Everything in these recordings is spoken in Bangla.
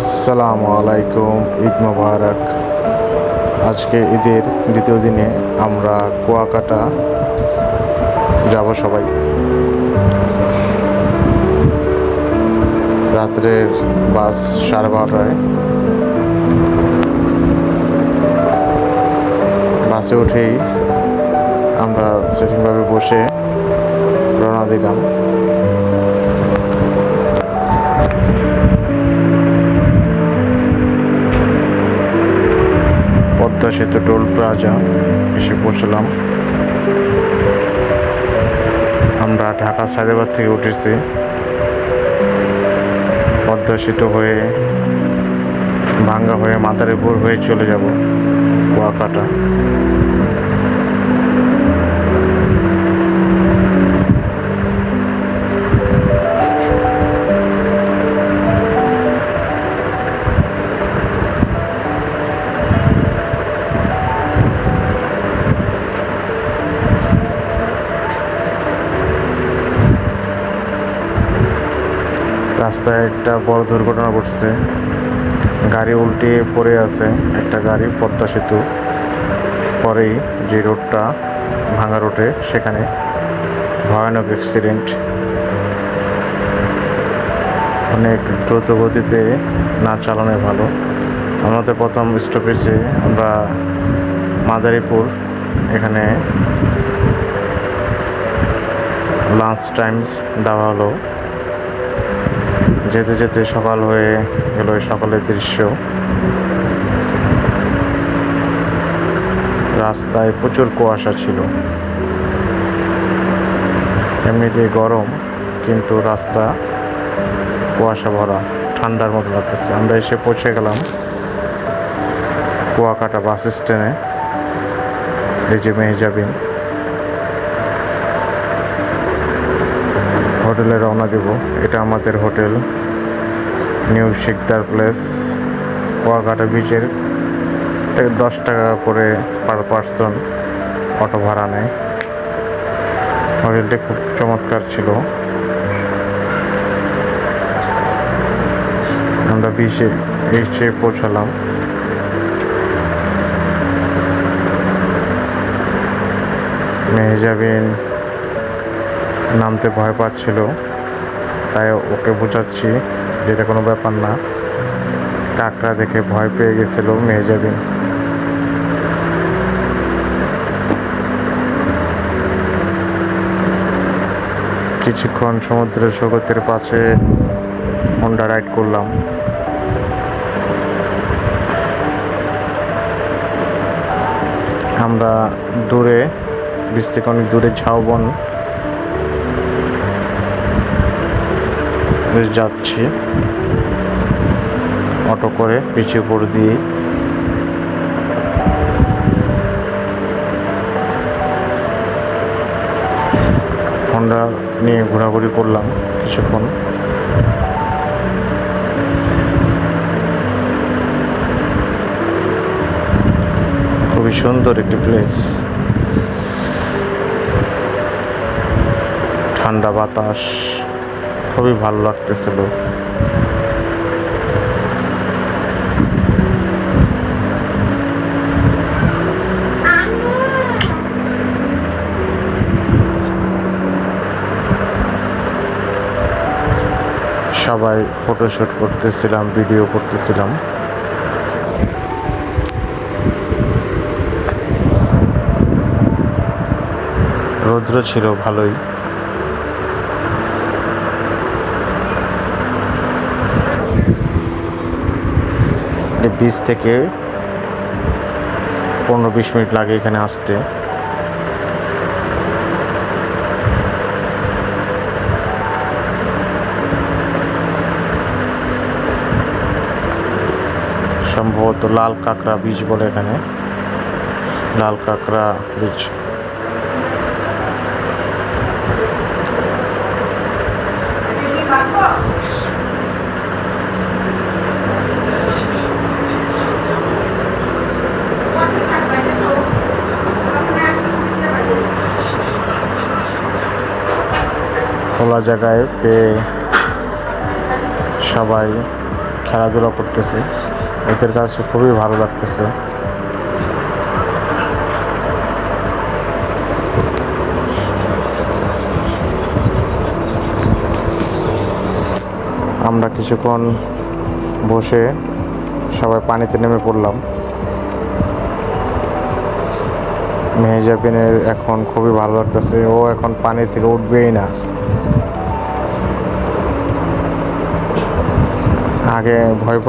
আসসালামু আলাইকুম, ঈদ মোবারক। আজকে ঈদের দ্বিতীয় দিনে আমরা কুয়াকাটা যাব সবাই। রাত্রের বাস সাড়ে বারোটায়। বাসে উঠেই আমরা সেটিংভাবে বসে রওনা দিলাম। পদ্মা সেতু টোল প্লাজা এসে পৌঁছলাম। আমরা ঢাকা সাইদাবাদ থেকে উঠেছি। পদ্মা সেতু হয়ে, ভাঙ্গা হয়ে মাদারীপুর হয়ে চলে যাব কুয়াকাটা। রাস্তায় একটা বড় দুর্ঘটনা ঘটছে। গাড়ি উল্টে পড়ে আছে, একটা গাড়ি পদ্মা সেতু। পরেই যে রোডটা ভাঙা রোডে, সেখানে ভয়ানক অ্যাক্সিডেন্ট অনেক দ্রুত গতিতে না চালানোই ভালো। আমাদের প্রথম স্টপেজে আমরা মাদারীপুর, এখানে লাঞ্চ টাইমস দেওয়া হলো। যেতে যেতে সকাল হয়ে গেল সকালের দৃশ্য। রাস্তায় প্রচুর কুয়াশা ছিল। এমনিতে গরম, কিন্তু রাস্তা কুয়াশা ভরা, ঠান্ডার মতো লাগতেছে। আমরা এসে পৌঁছে গেলাম কুয়াকাটা বাস স্ট্যান্ডে। এই যে মেহজাবিন। হোটেলে রওনা দেব। এটা আমাদের hotel. New Shikder place. Kuakata বিচের থেকে দশ টাকা করে পার পার্সন অটো ভাড়া নেয়। হোটেলটি খুব চমৎকার ছিল। আমরা বিচে এসে পৌঁছালাম। মেহজাবিন নামতে ভয় পাচ্ছিল। তাই ওকে বোঝাচ্ছি যে এটা কোনো ব্যাপার না। কাকড়া দেখে ভয় পেয়ে গেছিল মেহজাবিন। কিছুক্ষণ সমুদ্র জগতের পাশে হন্ডা রাইড করলাম। আমরা দূরে বিশ অনেক দূরে ঝাউবন যাচ্ছি। অটো করে পিছিয়ে পড়ে দিয়ে। হন্ডা নিয়ে ঘোরাঘুরি করলাম কিছুক্ষণ। খুবই সুন্দর একটি প্লেস ঠান্ডা বাতাস। খুবই ভালো লাগতেছিল। সবাই ফটোশ্যুট করতেছিলাম ভিডিও করতেছিলাম। রৌদ্র ছিল ভালোই। বিচ থেকে পনেরো বিশ মিনিট লাগে এখানে আসতে। সম্ভবত লাল কাঁকড়া বীজ বলে এখানে। লাল কাঁকড়া বীজ। খোলা জায়গায় পেয়ে সবাই খেলাধুলা করতেছে। ওদের কাছে খুবই ভালো লাগতেছে। আমরা কিছুক্ষণ বসে সবাই পানিতে নেমে পড়লাম। মেহেজাবিনের এখন খুবই ভালো লাগতেছে। ও এখন পানি থেকে উঠবেই না। আগে ভয়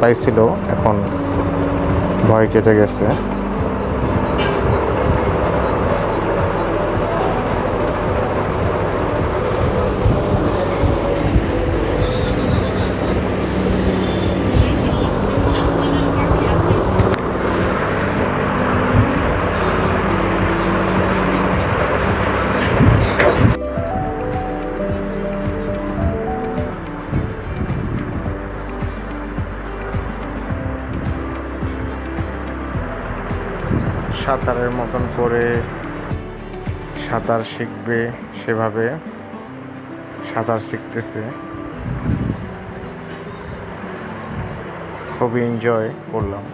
পাইছিল এখন ভয় কেটে গেছে। সাঁতারের মতন করে সাঁতার শিখবে সেভাবে সাঁতার শিখতেছে। খুবই এনজয় করলাম।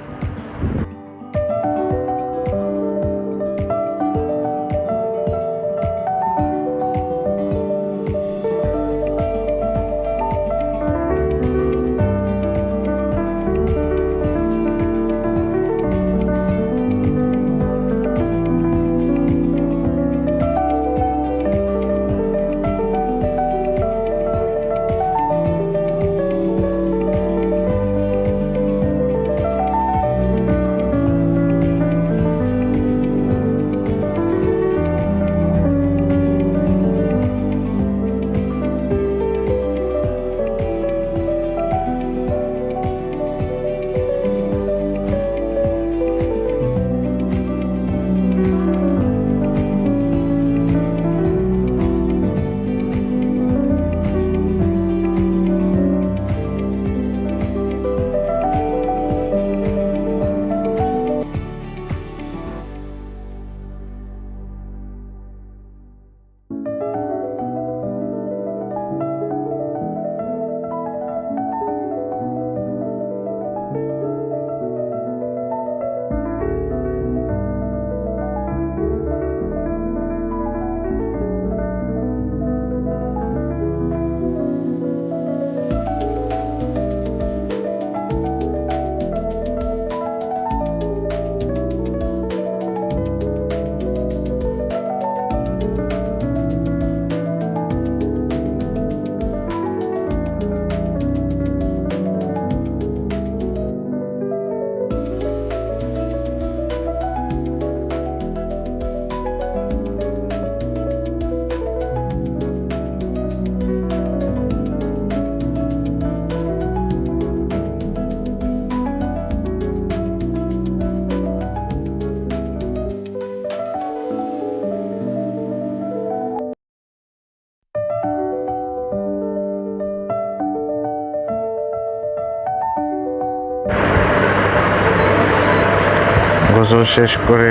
গোসল শেষ করে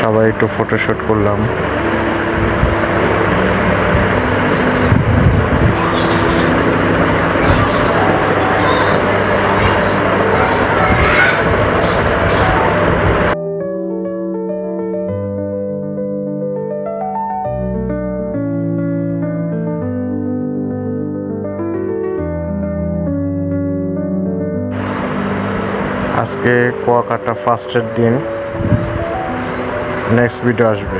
সবাই একটু ফটোশ্যুট করলাম। আজকে কুয়াকাটা ফার্স্টের দিন নেক্সট ভিডিও আসবে।